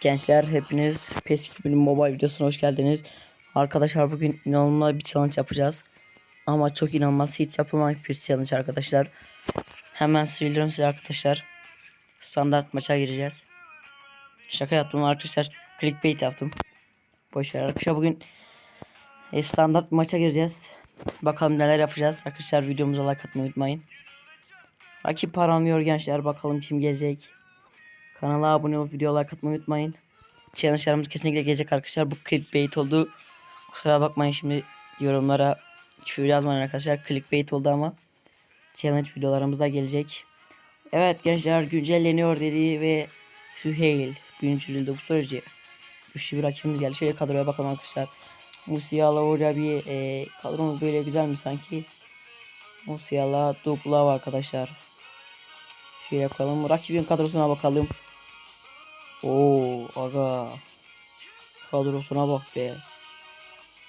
Gençler hepiniz PES 2000 mobile videosuna hoş geldiniz. Arkadaşlar bugün inanılmaz bir challenge yapacağız. Ama çok inanılmaz hiç yapılmamış bir challenge arkadaşlar. Hemen söylüyorum size arkadaşlar. Standart maça gireceğiz. Şaka yaptım arkadaşlar. Clickbait yaptım. Boş ver arkadaşlar bugün e, standart maça gireceğiz. Bakalım neler yapacağız. Arkadaşlar videomuza like atmayı unutmayın. Rakip aranıyor gençler. Bakalım kim gelecek. Kanala abone olup video like atmayı unutmayın. Challenge'larımız kesinlikle gelecek arkadaşlar. Bu clickbait oldu. Kusura bakmayın şimdi yorumlara küfür yazmayın arkadaşlar. Clickbait oldu ama challenge videolarımız da gelecek. Evet gençler güncelleniyor dedi ve Süheyl güncellendi bu süreci. Güçlü bir rakibimiz geldi. Şöyle kadroya bakalım arkadaşlar. Musiala orada bir e, kadromuz böyle güzel mi sanki? Musiala Dupla var arkadaşlar. Şöyle yapalım. Rakibin kadrosuna bakalım. Oo aga. Kadrosuna bak be.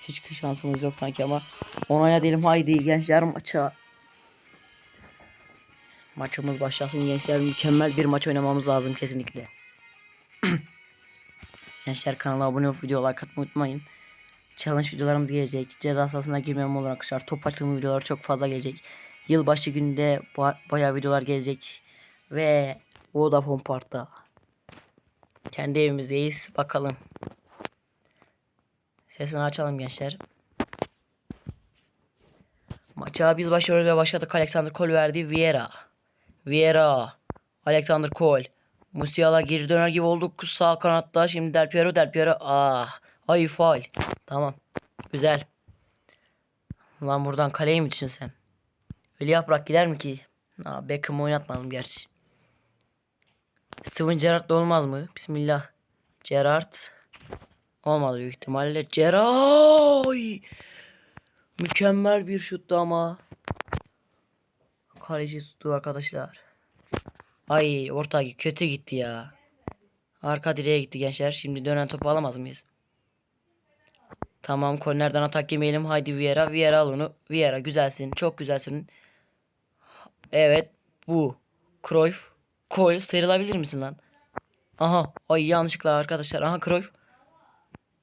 Hiç şansımız yok sanki ama onaya diyelim haydi gençler maça. Maçımız başlasın gençler mükemmel bir maç oynamamız lazım kesinlikle. gençler kanala abone olup video like unutmayın. Challenge videolarımız gelecek. Ceza sahasına girmem olur arkadaşlar. Top açılma videoları çok fazla gelecek. Yılbaşı günde ba bayağı videolar gelecek. Ve Vodafone Park'ta. Kendi evimizdeyiz. Bakalım. Sesini açalım gençler. Maça biz başlıyoruz ve başladık. Alexander Cole verdi. Vieira. Vieira. Alexander Cole. Musiala geri döner gibi olduk sağ kanatta. Şimdi Del Piero. Del Piero. Ah. Ay faul. Tamam. Güzel. Lan buradan kaleye mi düşünsem? Öyle yaprak gider mi ki? Aa, Beckham'ı oynatmadım gerçi. Steven Gerrard olmaz mı? Bismillah. Gerrard. Olmadı büyük ihtimalle. Gerrard. Mükemmel bir şuttu ama. Kaleci tuttu arkadaşlar. Ay orta kötü gitti ya. Arka direğe gitti gençler. Şimdi dönen topu alamaz mıyız? Tamam kornerden atak yemeyelim. Haydi Vieira. Vieira al onu. Vieira güzelsin. Çok güzelsin. Evet bu. Cruyff. Cole sıyrılabilir misin lan? Aha. Ay yanlışlıkla arkadaşlar. Aha Cruyff.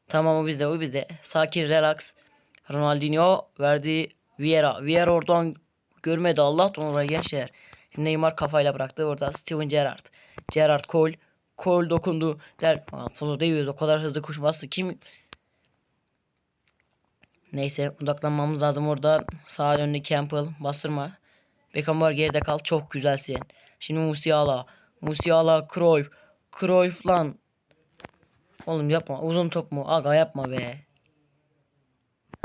Tamam o bizde o bizde. Sakin relax. Ronaldinho verdi Vieira. Vieira oradan görmedi Allah oraya gençler. Neymar kafayla bıraktı orada Steven Gerrard. Gerrard Cole. Cole dokundu. Der, Polo değiyoruz o kadar hızlı koşması kim? Neyse odaklanmamız lazım orada. Sağa döndü Campbell. Bastırma. Beckenbauer geride kal. Çok güzelsin. Şimdi Musiala. Musiala Cruyff. Cruyff lan. Oğlum yapma. Uzun top mu? Aga yapma be.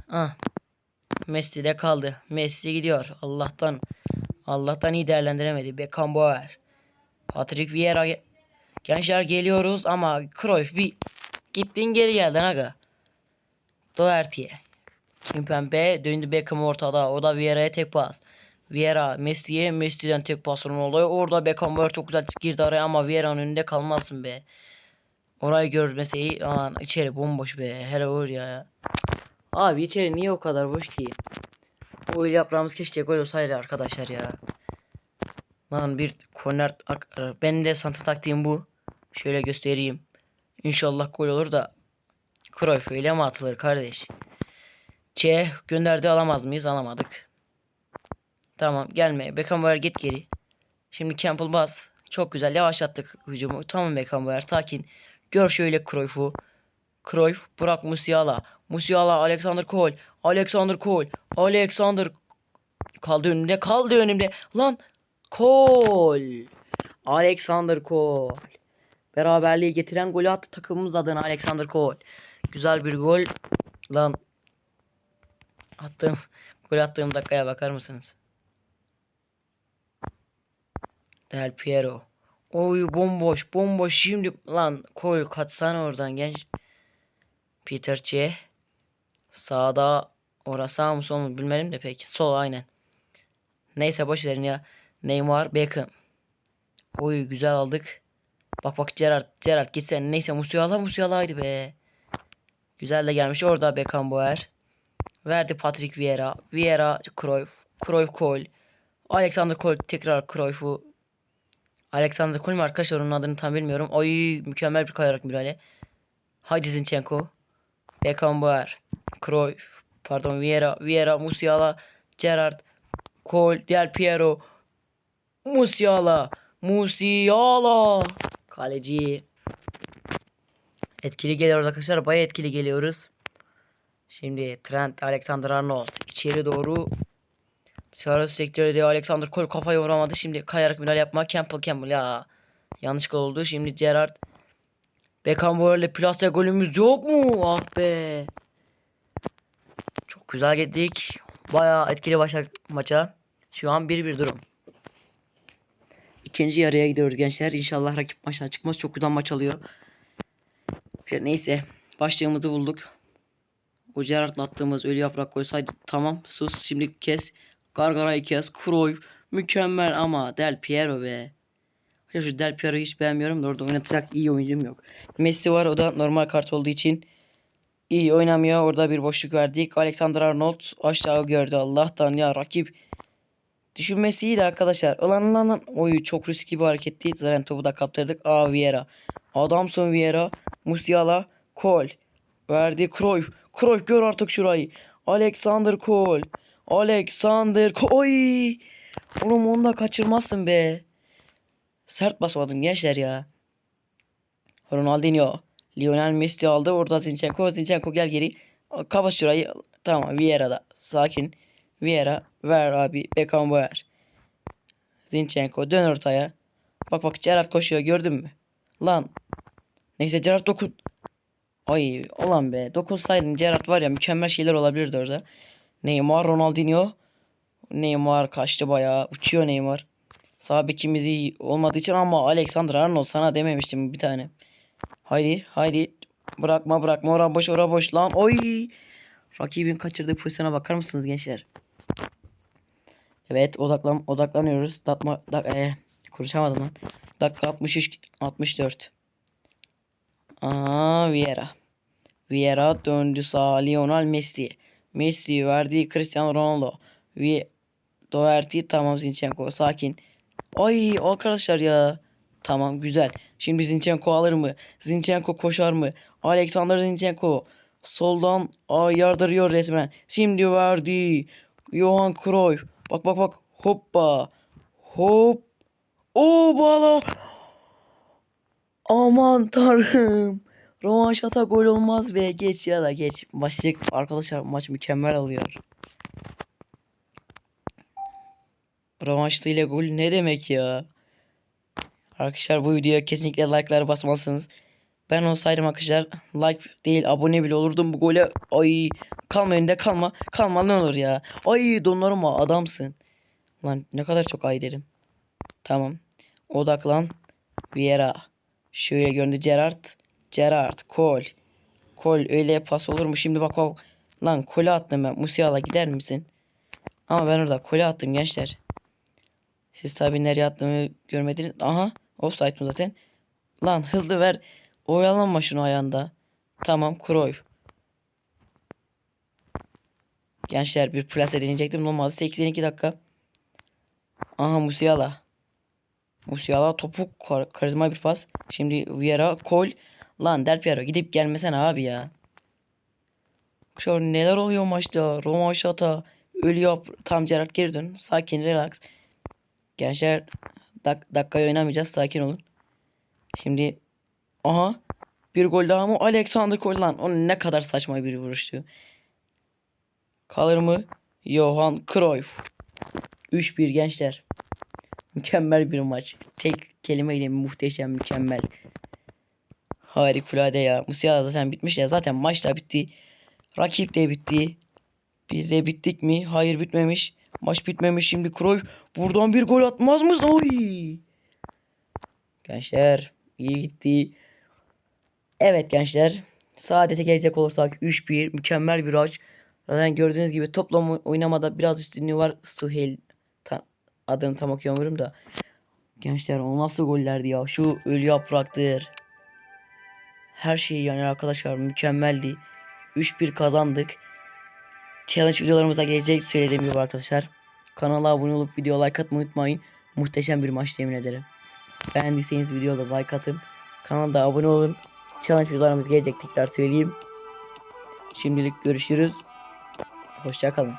Ah. Messi de kaldı. Messi gidiyor. Allah'tan. Allah'tan iyi değerlendiremedi. Beckenbauer. Patrick Vieira. ge- Gençler geliyoruz ama Cruyff bir gittin geri geldin aga. Doherty'ye. Kimpembe döndü Beckham ortada. O da Vieira'ya tek pas. Vieira Messi'ye Messi'den tek pas oluyor. Orada Beckenbauer çok güzel girdi araya ama Vieira'nın önünde kalmazsın be. Orayı görmese iyi. Aman içeri bomboş be. Hele vur ya. Abi içeri niye o kadar boş ki? O yaprağımız keşke gol olsaydı arkadaşlar ya. Lan bir korner ben de santa taktiğim bu. Şöyle göstereyim. İnşallah gol olur da Cruyff öyle mi atılır kardeş? Ç gönderdi alamaz mıyız? Alamadık. Tamam gelme. Beckenbauer git geri. Şimdi Campbell bas. Çok güzel yavaşlattık hücumu. Tamam Beckenbauer sakin. Gör şöyle Cruyff'u. Cruyff bırak Musiala. Musiala Alexander Cole. Alexander Cole. Alexander kaldı önümde kaldı önümde. Lan Cole. Alexander Cole. Beraberliği getiren golü attı takımımız adına Alexander Cole. Güzel bir gol. Lan attığım gol attığım dakikaya bakar mısınız? Del Piero. Oy bomboş bomboş şimdi lan koy katsana oradan genç. Peter C. Sağda orası sağ mı sol mu bilmedim de pek. Sol aynen. Neyse boş verin ya. Neymar Beckham. Oy güzel aldık. Bak bak Gerard Gerard gitsen neyse Musiala Musiala'ydı be. Güzel de gelmiş orada Beckenbauer. Verdi Patrick Vieira. Vieira Cruyff. Cruyff Cole. Alexander Cole tekrar Cruyff'u. Alexander Kul arkadaşlar onun adını tam bilmiyorum. Oy mükemmel bir kayarak müdahale. Haydi Zinchenko. Beckenbauer. Cruyff. Pardon Vieira. Vieira. Musiala. Gerrard. Cole. Del Piero. Musiala. Musiala. Kaleci. Etkili geliyoruz arkadaşlar. Baya etkili geliyoruz. Şimdi Trent Alexander Arnold içeri doğru Dışarı sektörü diye Alexander Cole kafaya vuramadı. Şimdi kayarak müdahale yapma. Campbell Campbell ya. Yanlışlıkla oldu. Şimdi Gerrard Beckenbauer'le plase golümüz yok mu? Ah be. Çok güzel gittik. Bayağı etkili başladık maça. Şu an 1-1 durum. İkinci yarıya gidiyoruz gençler. İnşallah rakip maçtan çıkmaz. Çok güzel maç alıyor. Neyse. Başlığımızı bulduk. O Gerrard'la attığımız ölü yaprak koysaydı tamam. Sus şimdi kes. Gargarayı kes. Cruyff. Mükemmel ama Del Piero be. Ya şu Del Piero'yu hiç beğenmiyorum da orada oynatacak iyi oyuncum yok. Messi var o da normal kart olduğu için iyi oynamıyor. Orada bir boşluk verdik. Alexander Arnold aşağı gördü Allah'tan ya rakip. Düşünmesi iyiydi arkadaşlar. Ulan ulan lan. Oy çok riskli bir hareketti. Zaten topu da kaptırdık. Aa Vieira. Adamson Vieira. Musiala. Kol. Verdi Cruyff. Cruyff gör artık şurayı. Alexander Cole. Alexander. Oy. Oğlum onu da kaçırmazsın be. Sert basmadım gençler ya. Ronaldinho. Lionel Messi aldı. Orada Zinchenko. Zinchenko gel geri. Kapat şurayı. Tamam Vieira'da. Sakin. Vieira. Ver abi. Beckenbauer. Zinchenko. Dön ortaya. Bak bak Gerrard koşuyor. Gördün mü? Lan. Neyse Gerrard dokun. Ay ulan be. Dokunsaydın Gerrard var ya mükemmel şeyler olabilirdi orada. Neymar. Ronaldinho. Neymar kaçtı bayağı. Uçuyor Neymar. Sağ bekimiz iyi olmadığı için ama Alexander Arnold sana dememiştim bir tane. Haydi haydi. Bırakma bırakma ora boş ora boş lan. Oy. Rakibin kaçırdığı pozisyona bakar mısınız gençler? Evet odaklan odaklanıyoruz. Datma dak e, konuşamadım lan. Dakika 63 64. Aa Vieira. Vieira döndü sağa Lionel Messi. Messi verdi Cristiano Ronaldo. Ve Doherty tamam Zinchenko sakin. Ay arkadaşlar ya. Tamam güzel. Şimdi Zinchenko alır mı? Zinchenko koşar mı? Alexander Zinchenko soldan ay yardırıyor resmen. Şimdi verdi. Johan Cruyff. Bak bak bak. Hoppa. Hop. O bala. Aman tanrım. Rövanşata gol olmaz ve geç ya da geç. Başlık arkadaşlar maç mükemmel alıyor. Rövanşta ile gol ne demek ya? Arkadaşlar bu videoya kesinlikle like'lar basmalısınız. Ben olsaydım arkadaşlar like değil abone bile olurdum bu gole. Ay kalma önünde kalma. Kalma ne olur ya. Ay donlarıma adamsın. Lan ne kadar çok ay derim. Tamam. Odaklan. Vieira. Şöyle göründü Gerrard. Gerrard. Kol. Kol öyle pas olur mu? Şimdi bak bak. Lan kole attım ben. Musiala gider misin? Ama ben orada kole attım gençler. Siz tabi nereye attığımı görmediniz. Aha. Offside'ım zaten. Lan hızlı ver. Oyalanma şunu ayağında. Tamam Cruyff. Gençler bir plase deneyecektim. Normalde 82 dakika. Aha Musiala. Musiala topuk kar- karizma bir pas. Şimdi Vieira kol. Lan Del Piero gidip gelmesene abi ya. Şu neler oluyor maçta? Roma şata. Ölü yap. Tam Gerrard geri dön. Sakin relax. Gençler dak dakikayı oynamayacağız. Sakin olun. Şimdi aha bir gol daha mı? Alexander Cole lan. O ne kadar saçma bir vuruştu. Kalır mı? Johan Cruyff. 3-1 gençler. Mükemmel bir maç. Tek kelimeyle muhteşem mükemmel. Harikulade ya. Musiala zaten bitmiş ya. Zaten maç da bitti. Rakip de bitti. Biz de bittik mi? Hayır bitmemiş. Maç bitmemiş. Şimdi Cruyff buradan bir gol atmaz mı? Oy! Gençler iyi gitti. Evet gençler. Saadete gelecek olursak 3-1 mükemmel bir maç. Zaten gördüğünüz gibi toplam oynamada biraz üstünlüğü var. Suhel ta- adını tam okuyamıyorum da. Gençler o nasıl gollerdi ya. Şu ölü yapraktır. Her şey yani arkadaşlar mükemmeldi. 3-1 kazandık. Challenge videolarımıza gelecek söylediğim gibi arkadaşlar. Kanala abone olup video like atmayı unutmayın. Muhteşem bir maç yemin ederim. Beğendiyseniz videoda like atın. Kanala abone olun. Challenge videolarımız gelecek tekrar söyleyeyim. Şimdilik görüşürüz. Hoşçakalın.